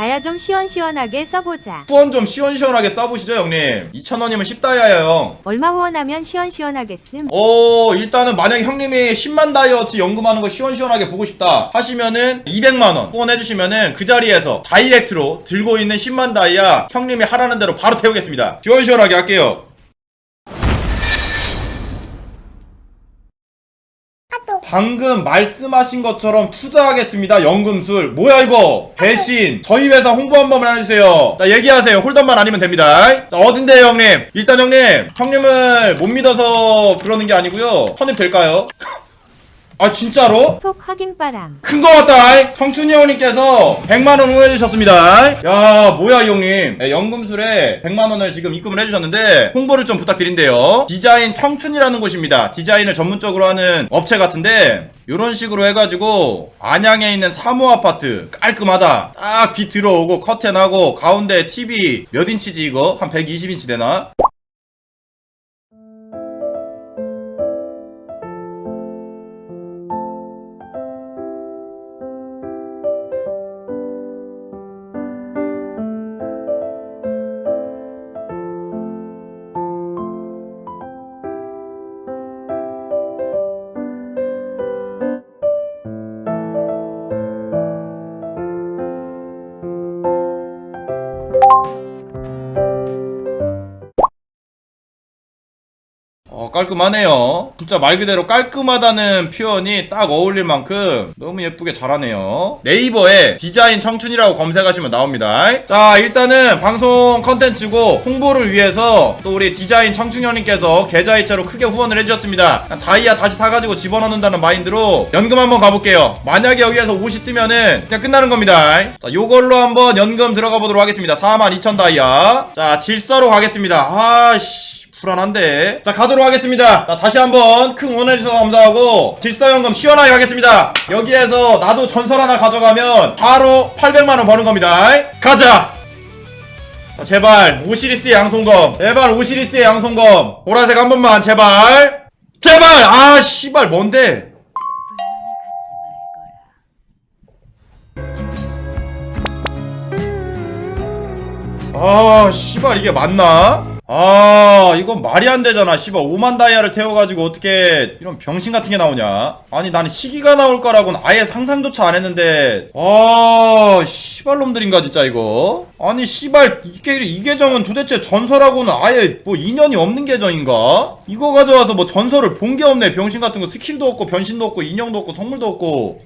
다야 좀 시원시원하게 써보자. 후원 좀 시원시원하게 써보시죠 형님 2,000원이면 10다이아야 형 얼마 후원하면 시원시원하게 씀? 오 일단은 만약에 형님이 10만 다이어트 연금하는 거 시원시원하게 보고 싶다 하시면은 200만원 후원해주시면은 그 자리에서 다이렉트로 들고 있는 10만 다이아 형님이 하라는 대로 바로 태우겠습니다 시원시원하게 할게요 방금 말씀하신 것처럼 투자하겠습니다. 연금술. 뭐야 이거? 대신 저희 회사 홍보 한 번만 해주세요. 자 얘기하세요. 홀덤만 아니면 됩니다. 자 어딘데요 형님? 일단 형님 형님을 못 믿어서 그러는 게 아니고요. 선임 될까요? 아 진짜로? 톡 확인바람. 큰 거 같다. 청춘이 형님께서 100만원 후해주셨습니다. 야, 뭐야, 이 형님. 네, 연금술에 100만원을 지금 입금을 해주셨는데, 홍보를 좀 부탁드린대요. 디자인 청춘이라는 곳입니다. 디자인을 전문적으로 하는 업체 같은데, 이런 식으로 해가지고, 안양에 있는 사모 아파트, 깔끔하다. 딱 빛 들어오고, 커튼 하고, 가운데 TV 몇 인치지, 이거? 한 120인치 되나? 깔끔하네요. 진짜 말 그대로 깔끔하다는 표현이 딱 어울릴 만큼 너무 예쁘게 잘하네요. 네이버에 디자인 청춘이라고 검색하시면 나옵니다. 자, 일단은 방송 컨텐츠고 홍보를 위해서 또 우리 디자인 청춘 형님께서 계좌이체로 크게 후원을 해주셨습니다. 다이아 다시 사가지고 집어넣는다는 마인드로 연금 한번 가볼게요. 만약에 여기에서 50 뜨면은 그냥 끝나는 겁니다. 자, 요걸로 한번 연금 들어가 보도록 하겠습니다. 42,000 다이아. 자, 질서로 가겠습니다. 아씨. 불안한데. 자, 가도록 하겠습니다. 자, 다시 한번 큰 응원해주셔서 감사하고, 질서연금 시원하게 가겠습니다. 여기에서 나도 전설 하나 가져가면 바로 800만원 버는 겁니다. 가자! 자, 제발, 오시리스의 양손검. 제발, 오시리스의 양손검. 보라색 한 번만, 제발. 제발! 아, 씨발, 뭔데? 아, 씨발, 이게 맞나? 아, 이건 말이 안 되잖아. 씨발, 5만 다이아를 태워가지고 어떻게 이런 병신 같은 게 나오냐? 아니, 나는 시기가 나올 거라고는 아예 상상조차 안 했는데, 아, 씨발 놈들인가, 진짜, 이거? 아니, 씨발, 이게, 이 계정은 도대체 전설하고는 아예 뭐 인연이 없는 계정인가? 이거 가져와서 뭐 전설을 본 게 없네. 병신 같은 거 스킬도 없고, 변신도 없고, 인형도 없고, 선물도 없고.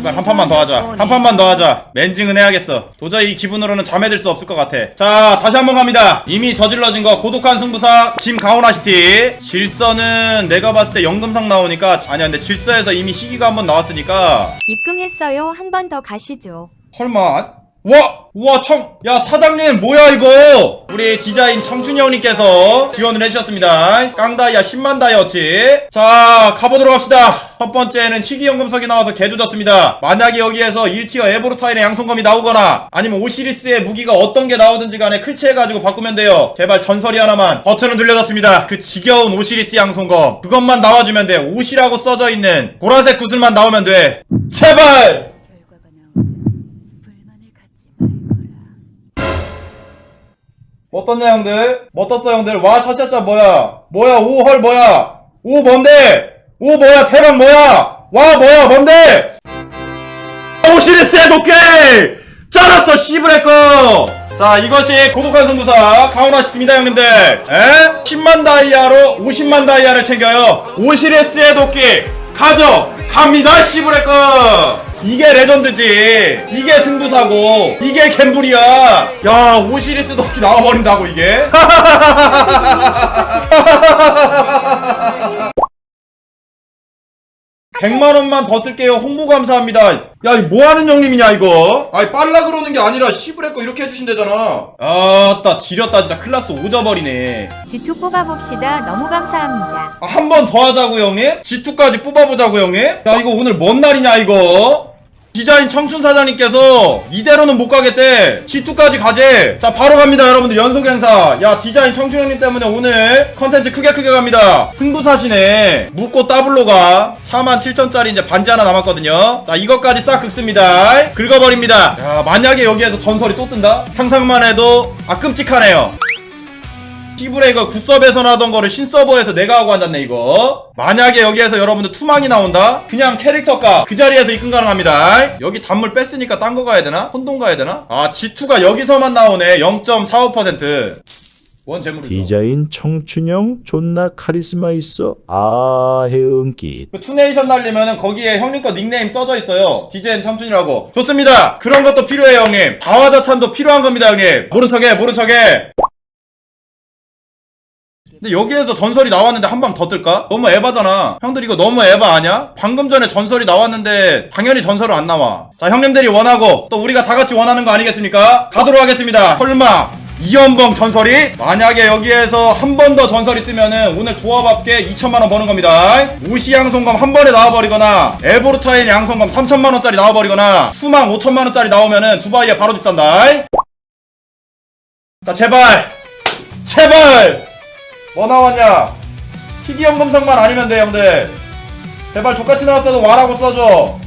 씨발 한 판만 더 하자. 한 판만 더 하자. 맨징은 해야겠어. 도저히 이 기분으로는 잠에 들 수 없을 것 같아. 자 다시 한 번 갑니다. 이미 저질러진 거 고독한 승부사 김가오나시티. 질서는 내가 봤을 때 연금상 나오니까 아니야 근데 질서에서 이미 희귀가 한 번 나왔으니까. 입금했어요. 한 번 더 가시죠. 설마 와! 우와 청! 야 사장님 뭐야 이거! 우리 디자인 청춘이 형님께서 지원을 해주셨습니다. 깡다이아 10만 다이어치. 자 가보도록 합시다. 첫 번째는 희귀연금석이 나와서 개조졌습니다. 만약에 여기에서 1티어 에보르타인의 양손검이 나오거나 아니면 오시리스의 무기가 어떤 게 나오든지 간에 클치해가지고 바꾸면 돼요. 제발 전설이 하나만. 버튼은 눌려졌습니다. 그 지겨운 오시리스 양손검. 그것만 나와주면 돼. 옷이라고 써져 있는 보라색 구슬만 나오면 돼. 제발! 뭐 떴냐 형들? 뭐 떴어 형들? 와 샤샤샤 뭐야? 뭐야 오 헐 뭐야? 오 뭔데? 오 뭐야 대박 뭐야? 와 뭐야 뭔데? 오시리스의 도끼! 쩔었어 씨브레 거! 자 이것이 고독한 승부사 가오나시입니다 형님들 에? 10만 다이아로 50만 다이아를 챙겨요 오시리스의 도끼 가져 갑니다 씨브레 거 이게 레전드지. 이게 승부사고. 이게 갬블이야. 야 오시리스 도끼 나와버린다고 이게 100만원만 더 쓸게요. 홍보 감사합니다. 야, 이 뭐하는 형님이냐, 이거? 아니, 빨라 그러는 게 아니라, 시브레 거 이렇게 해주신대잖아. 아따, 지렸다, 진짜. 클라스 오져버리네. G2 뽑아봅시다. 너무 감사합니다. 아, 한 번 더 하자고, 형님? G2까지 뽑아보자고, 형님? 야, 이거 오늘 뭔 날이냐, 이거? 디자인 청춘 사장님께서 이대로는 못 가겠대. G2까지 가재. 자 바로 갑니다 여러분들. 연속 행사. 야 디자인 청춘 형님 때문에 오늘 컨텐츠 크게 크게 갑니다. 승부사시네 묻고 따블로가 47,000짜리 이제 반지 하나 남았거든요. 자 이것까지 싹 긁습니다. 긁어버립니다. 야 만약에 여기에서 전설이 또 뜬다? 상상만 해도 아 끔찍하네요 시브레 이거 굿서버에서 나던 거를 신서버에서 내가 하고 앉았네 이거. 만약에 여기에서 여러분들 투망이 나온다? 그냥 캐릭터가 그 자리에서 입금 가능합니다. 여기 단물 뺐으니까 딴 거 가야 되나? 혼돈 가야 되나? 아 G2가 여기서만 나오네. 0.45%원 재물이죠? 디자인 청춘형 존나 카리스마 있어? 아 해은기. 그 투네이션 날리면은 거기에 형님 거 닉네임 써져 있어요. 디제인 청춘이라고. 좋습니다. 그런 것도 필요해요 형님. 자화자찬도 필요한 겁니다 형님. 모른 척해 모른 척해 근데 여기에서 전설이 나왔는데 한 방 더 뜰까? 너무 에바잖아. 형들 이거 너무 에바 아냐? 방금 전에 전설이 나왔는데 당연히 전설은 안 나와. 자 형님들이 원하고 또 우리가 다 같이 원하는 거 아니겠습니까? 가도록 하겠습니다. 설마 이연봉 전설이? 만약에 여기에서 한 번 더 전설이 뜨면은 오늘 도합합계 2천만원 버는 겁니다. 우시 양성검 한 번에 나와버리거나 에보르타인 양성검 3천만원짜리 나와버리거나 수망 5천만원짜리 나오면은 두바이에 바로 집 산다. 자 제발 제발 뭐 나왔냐? 희귀형 검성만 아니면 돼, 형들. 제발 족같이 나왔어도 와라고 써줘.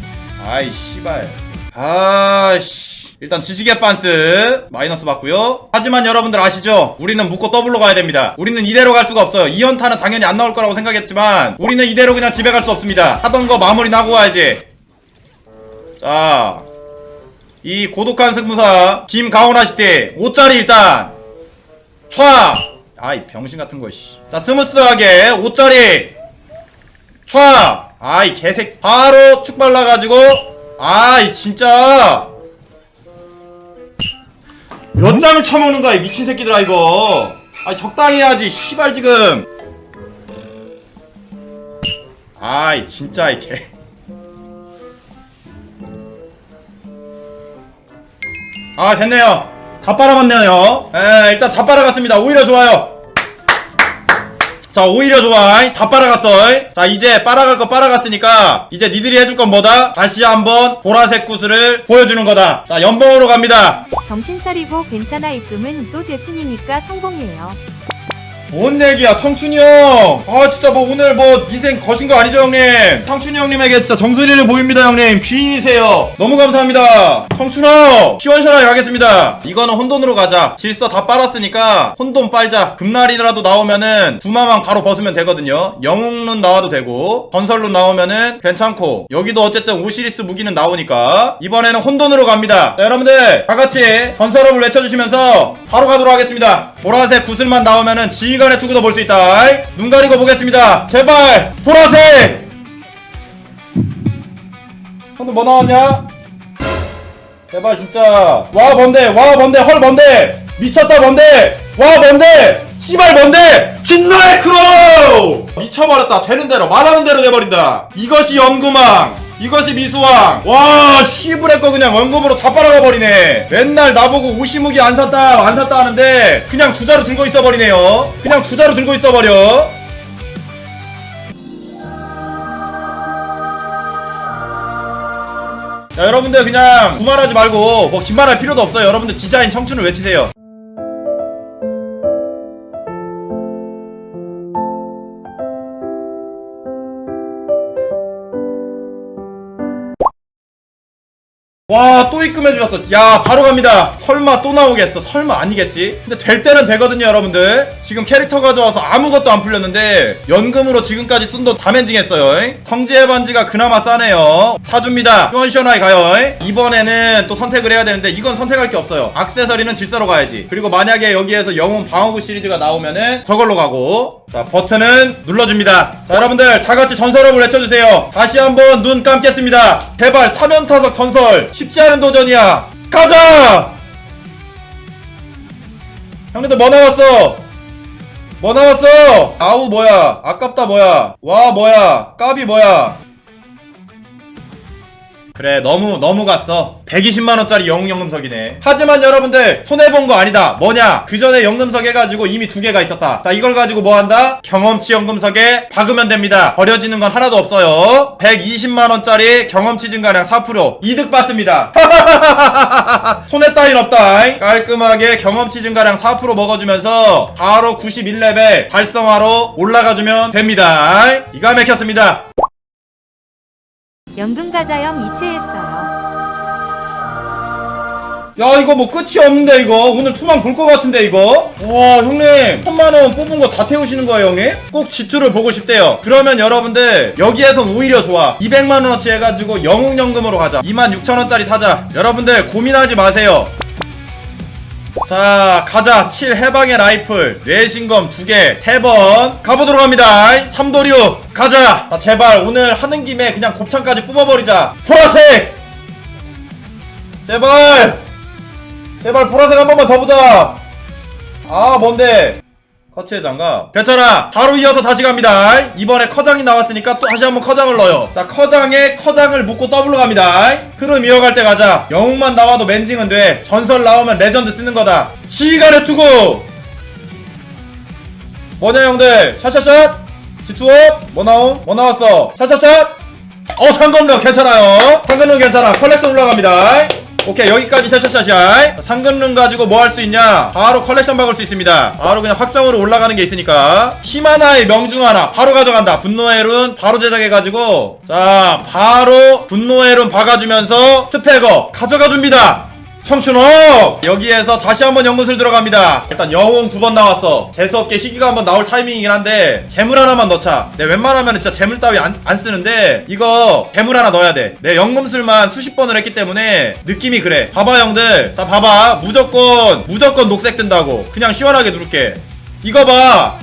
아이, 씨발. 아이씨. 일단 지식의 빤스 마이너스 받고요. 하지만 여러분들 아시죠? 우리는 묶고 더블로 가야 됩니다. 우리는 이대로 갈 수가 없어요. 2연타는 당연히 안 나올 거라고 생각했지만 우리는 이대로 그냥 집에 갈 수 없습니다. 하던 거 마무리 나고 가야지. 자, 이 고독한 승부사 김가온아 시대 5짜리 일단 촤! 아이 병신 같은 거 씨. 자 스무스하게 5짜리. 촤! 아이 개색 바로 축 발라가지고. 아이 진짜. 몇 장을 쳐먹는 거야 이 미친 새끼들아 이거. 아이 적당히 해야지 씨발 지금. 아이 진짜 이 개. 아 됐네요. 다 빨아갔네요. 에 일단 다 빨아갔습니다. 오히려 좋아요 자 오히려 좋아. 다 빨아갔어 자 이제 빨아갈 거 빨아갔으니까 이제 니들이 해줄 건 뭐다? 다시 한번 보라색 구슬을 보여주는 거다. 자 연봉으로 갑니다. 정신 차리고 괜찮아 입금은 또 됐으니까 성공해요. 뭔 얘기야 청춘이 형 아 진짜 뭐 오늘 뭐 인생 거신 거 아니죠 형님? 청춘이 형님에게 진짜 정수리를 보입니다 형님. 귀인이세요. 너무 감사합니다. 청춘아 시원시원하게 가겠습니다. 이거는 혼돈으로 가자. 질서 다 빨았으니까 혼돈 빨자. 금날이라도 나오면은 구마망 바로 벗으면 되거든요. 영웅룬 나와도 되고 전설룬 나오면은 괜찮고 여기도 어쨌든 오시리스 무기는 나오니까 이번에는 혼돈으로 갑니다. 자, 여러분들 다같이 건설업을 외쳐주시면서 바로 가도록 하겠습니다. 보라색 구슬만 나오면은 지휘 관의 투구도 볼 수 있다. 눈 가리고 보겠습니다. 제발 보라색! 형들 뭐 나왔냐? 제발 진짜. 와 뭔데 와 뭔데 헐 뭔데! 미쳤다 뭔데! 와 뭔데! 씨발 뭔데! 진노의 크로우! 미쳐버렸다. 되는 대로 말하는 대로 돼버린다. 이것이 연구망 이것이 미수왕. 와 씨부레 거 그냥 원금으로 다 빨아가 버리네. 맨날 나보고 우시무기 안 샀다 안 샀다 하는데 그냥 두 자루 들고 있어 버리네요. 그냥 두 자루 들고 있어 버려. 자 여러분들 그냥 두말하지 말고 뭐 긴말할 필요도 없어요. 여러분들 디자인 청춘을 외치세요 와, 또 입금해주셨어. 야, 바로 갑니다. 설마 또 나오겠어. 설마 아니겠지? 근데 될 때는 되거든요, 여러분들. 지금 캐릭터 가져와서 아무것도 안 풀렸는데, 연금으로 지금까지 쓴 돈 다 맨징했어요. 성지의 반지가 그나마 싸네요. 사줍니다. 시원시원하게 가요. 이번에는 또 선택을 해야 되는데, 이건 선택할 게 없어요. 악세서리는 질서로 가야지. 그리고 만약에 여기에서 영웅 방어구 시리즈가 나오면은 저걸로 가고, 자, 버튼은 눌러줍니다. 자, 여러분들, 다 같이 전설업을 외쳐주세요. 다시 한번 눈 감겠습니다. 제발, 사면타석 전설. 쉽지 않은 도전이야. 가자! 형님들 뭐 나왔어? 뭐 나왔어? 아우 뭐야? 아깝다 뭐야? 와 뭐야? 까비 뭐야? 그래 너무 너무 갔어. 120만원짜리 영웅연금석이네. 하지만 여러분들 손해본 거 아니다. 뭐냐? 그 전에 연금석 해가지고 이미 두 개가 있었다. 자 이걸 가지고 뭐한다? 경험치 연금석에 박으면 됩니다. 버려지는 건 하나도 없어요. 120만원짜리 경험치 증가량 4% 이득 받습니다. 손해 따윈 없다 깔끔하게 경험치 증가량 4% 먹어주면서 바로 91레벨 달성하러 올라가주면 됩니다 기가 막혔습니다 연금 가자형 이체했어요. 야 이거 뭐 끝이 없는데 이거? 오늘 투망 볼 것 같은데 이거? 와 형님. 천만원 뽑은 거 다 태우시는 거예요 형님? 꼭 G2를 보고 싶대요. 그러면 여러분들 여기에선 오히려 좋아. 200만원어치 해가지고 영웅연금으로 가자. 26,000원짜리 사자. 여러분들 고민하지 마세요 자 가자. 7 해방의 라이플. 뇌신검 2개 태번. 가보도록 합니다. 삼도류 가자. 자 제발 오늘 하는 김에 그냥 곱창까지 뽑아버리자. 보라색! 제발! 제발 보라색 한 번만 더 보자. 아 뭔데 커츠의 장갑. 괜찮아. 바로 이어서 다시 갑니다. 이번에 커장이 나왔으니까 또 다시 한번 커장을 넣어요. 자 커장에 커장을 묶고 더블로 갑니다. 흐름 이어갈 때 가자. 영웅만 나와도 맨징은 돼. 전설 나오면 레전드 쓰는 거다. 시간의 투구. 뭐냐 형들? 샷샷샷. 지투업. 뭐 나옴? 뭐 나왔어? 샷샷샷. 어 상금력 괜찮아요. 상금력 괜찮아. 컬렉션 올라갑니다 오케이 여기까지 샷샷샷샷 상금력 가지고 뭐 할 수 있냐? 바로 컬렉션 박을 수 있습니다. 바로 그냥 확정으로 올라가는 게 있으니까. 힘 하나에 명중 하나 바로 가져간다. 분노의 룬 바로 제작해가지고. 자 바로 분노의 룬 박아주면서 스펙업 가져가 줍니다 청춘업 여기에서 다시 한번 연금술 들어갑니다. 일단 영웅 두 번 나왔어. 재수없게 희귀가 한번 나올 타이밍이긴 한데 재물 하나만 넣자. 내 웬만하면 진짜 재물 따위 안, 안 쓰는데 이거 재물 하나 넣어야 돼 내 연금술만 수십 번을 했기 때문에 느낌이 그래. 봐봐 형들. 자 봐봐. 무조건 무조건 녹색 뜬다고. 그냥 시원하게 누를게. 이거 봐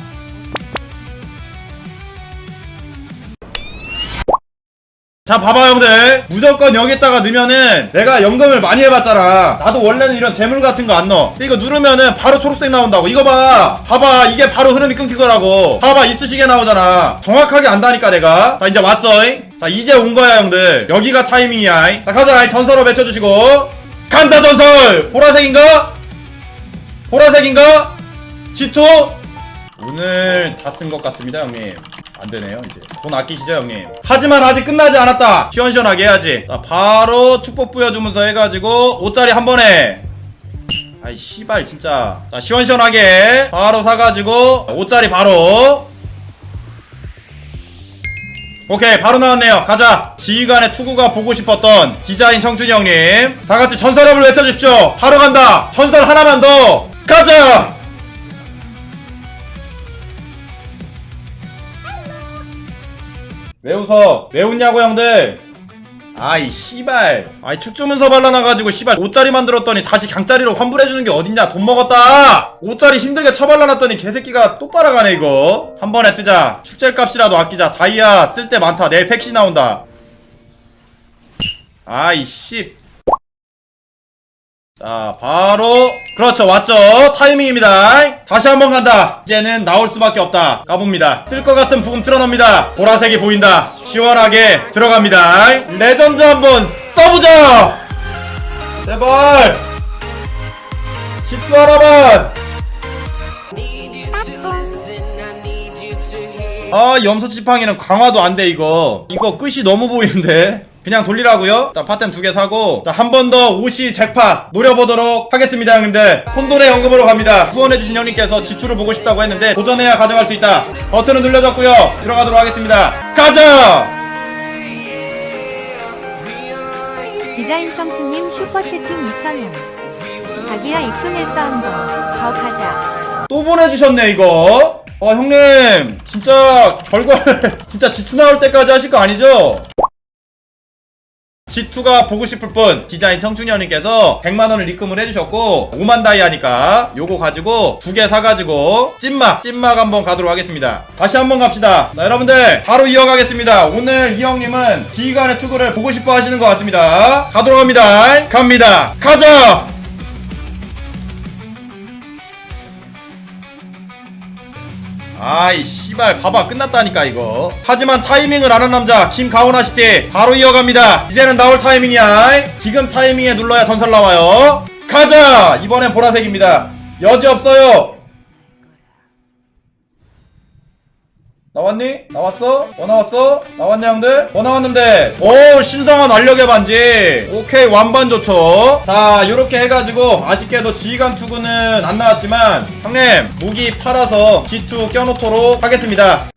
자 봐봐 형들. 무조건 여기다가 넣으면은 내가 연금을 많이 해봤잖아. 나도 원래는 이런 재물 같은 거 안 넣어. 이거 누르면은 바로 초록색 나온다고. 이거 봐. 봐봐. 이게 바로 흐름이 끊기더라고. 봐봐. 이쑤시개 나오잖아. 정확하게 안다니까 내가. 자 이제 왔어 잉? 자 이제 온 거야 형들. 여기가 타이밍이야 잉? 자 가자. 잉? 전설어 외쳐주시고. 감사 전설! 보라색인가? 보라색인가? G2 오늘 다 쓴 것 같습니다 형님 안되네요 이제. 돈 아끼시죠 형님? 하지만 아직 끝나지 않았다. 시원시원하게 해야지. 자 바로 축복 부여주면서 해가지고 5짜리 한 번에. 아이 씨발 진짜. 자 시원시원하게 바로 사가지고 5짜리 바로. 오케이 바로 나왔네요. 가자. 지휘관의 투구가 보고 싶었던 디자인 청춘이 형님. 다같이 전설업을 외쳐주십시오. 바로 간다. 전설 하나만 더. 가자 왜 웃어? 왜 웃냐고 형들? 아이 씨발. 아이 축주문서 발라놔가지고 씨발 5짜리 만들었더니 다시 강짜리로 환불해주는 게 어딨냐 돈 먹었다. 5짜리 힘들게 처발라놨더니 개새끼가 또 빨아가네 이거. 한 번에 뜨자. 축제 값이라도 아끼자. 다이아 쓸 때 많다. 내일 팩시 나온다. 아이 씨 자, 바로 그렇죠. 왔죠. 타이밍입니다. 다시 한번 간다. 이제는 나올 수밖에 없다. 가봅니다. 뜰 것 같은 부금 틀어놓습니다. 보라색이 보인다. 시원하게 들어갑니다. 레전드 한번 써보자. 제발. 집중 하나만. 아 염소 지팡이는 강화도 안 돼 이거 이거 끝이 너무 보이는데 그냥 돌리라고요? 일단 파템 두 개 사고 한 번더 옷이 잭팟 노려보도록 하겠습니다 형님들 혼돈의 연금으로 갑니다 후원해주신 형님께서 지투를 보고 싶다고 했는데 도전해야 가져갈 수 있다 버튼은 눌러졌고요 들어가도록 하겠습니다 가자 디자인 청춘님 슈퍼채팅 2,000원. 자기야 입금했어 한 번. 더 가자. 또 보내주셨네 이거 어 형님 진짜 결과를 진짜 지투 나올 때까지 하실 거 아니죠? G2가 보고 싶을 분 디자인 청춘현님께서 100만원을 입금을 해주셨고 5만 다이아니까 요거 가지고 두 개 사가지고 찐막 찐막 한번 가도록 하겠습니다. 다시 한번 갑시다. 자 여러분들 바로 이어가겠습니다. 오늘 이 형님은 지휘관의 투구를 보고 싶어 하시는 것 같습니다. 가도록 합니다. 갑니다. 가자 아이 씨발 봐봐 끝났다니까 이거. 하지만 타이밍을 아는 남자 김가오나 시대 바로 이어갑니다. 이제는 나올 타이밍이야. 지금 타이밍에 눌러야 전설 나와요. 가자! 이번엔 보라색입니다. 여지 없어요 나왔니? 나왔어? 뭐 나왔어? 나왔냐 형들? 뭐 나왔는데? 오 신성한 완력의 반지 오케이 완반 좋죠 자 요렇게 해가지고 아쉽게도 지휘관 투구는 안 나왔지만 형님 무기 팔아서 G2 껴놓도록 하겠습니다